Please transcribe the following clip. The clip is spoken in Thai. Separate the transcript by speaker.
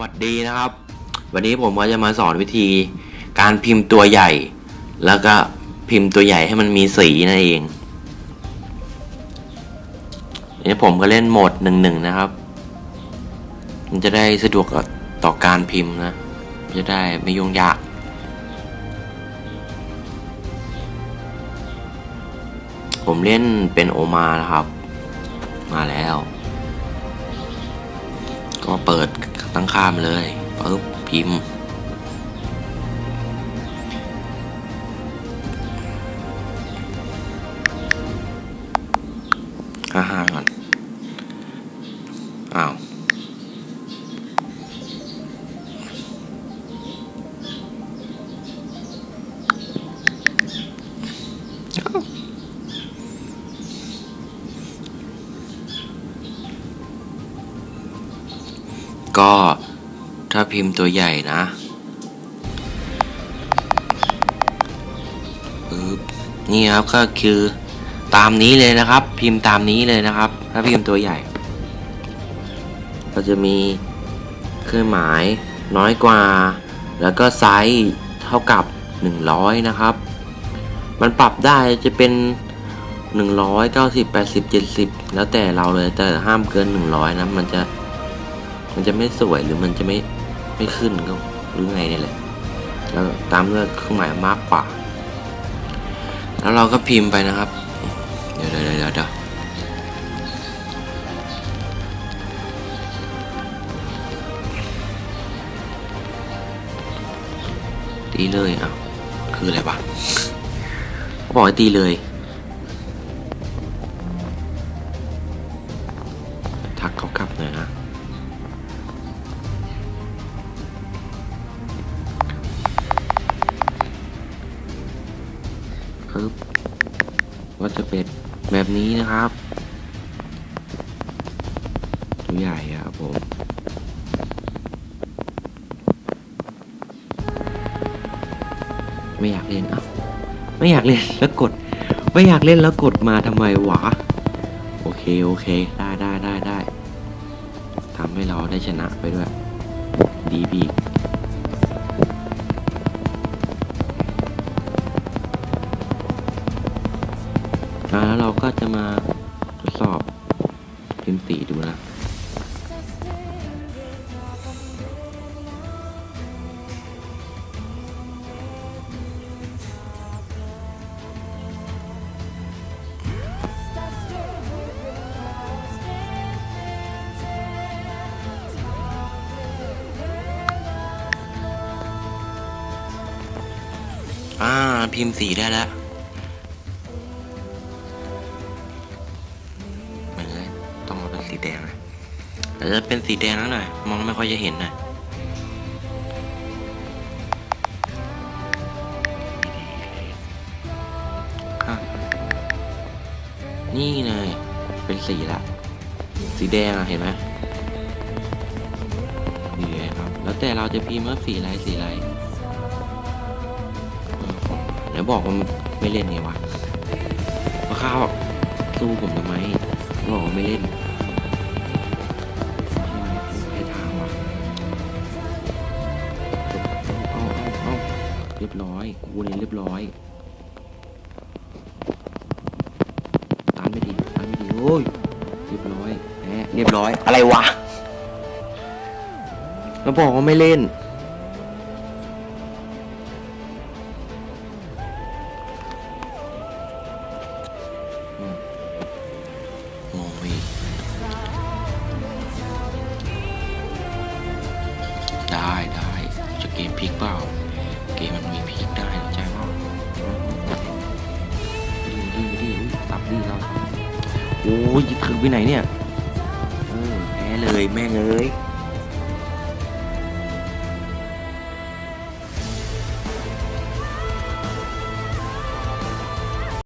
Speaker 1: วัสดีนะครับ วันนี้ผมก็จะมาสอนวิธีการพิมพ์ตัวใหญ่ แล้วก็พิมพ์ตัวใหญ่ให้มันมีสีนั่นเองนี่ผมก็เล่นโหมดหนึ่งหนึ่งนะครับ มันจะได้สะดวกกับต่อการพิมพ์นะ จะได้ไม่ยุ่งยากผมเล่นเป็นโอมานะครับ มาแล้ว ก็เปิด ตั้งค่ามาเลยปึ๊บพิมพ์ ห้าห้าก่อน อ้าว ก็ถ้าพิมพ์ตัวใหญ่นะปึ๊บนี่ครับก็คือตามนี้เลยนะครับ พิมพ์ตามนี้เลยนะครับ ถ้าพิมพ์ตัวใหญ่ ก็จะมีเครื่องหมายน้อยกว่า แล้วก็ไซส์เท่ากับ 100 นะครับ มันปรับได้จะเป็น 190 80 70 แล้วแต่เราเลยแต่ห้ามเกิน 100 นะมันจะ มันจะไม่สวยหรือมันจะไม่ไม่ขึ้นก็หรือไงนี่แหละ แล้วตามด้วยเครื่องหมายมากกว่า แล้วเราก็พิมพ์ไปนะครับ เดี๋ยวเดี๋ยวเดี๋ยวเดี๋ยวตีเลยอะคืออะไรวะเขาบอกให้ตีเลย ปึ๊บก็จะเป็นแบบนี้นะครับตัวใหญ่ครับผม ไม่อยากเล่นอะไม่อยากเล่นแล้วกด ไม่อยากเล่นแล้วกดมาทำไมวะ โอเค โอเค ได้ได้ได้ได้ทำให้เราได้ชนะไปด้วย ดีบี แล้วเราก็จะมาทดสอบพิมพ์สีดูนะอ่าพิมพ์สีได้แล้ว นสีแดงนะแต่จะเป็นสีแดงแล้วหน่อยมองไม่ค่อยจะเห็นน่ะนี่เลยเป็นสีละ สีแดงอะเห็นไหมนี่เลยครับ แล้วแต่เราจะพิมพ์ว่าสีอะไรสีอะไรไหนบอกว่าไม่เล่นไงวะมาข้าวสู้ผมทำไมบอกว่าไม่เล่น รียบร้อยตามไม่ดีตามไม่ดีโอ้ยเรียบร้อยแพ้เรียบร้อย อะไรวะแล้วบอกว่าไม่เล่นงงไปอีกได้ได้จะเกมพลิกเปล่า เกมมันมี อ้ยยึดถือไปไหนเนี่ยแพ้เลยแม่งเอ้ย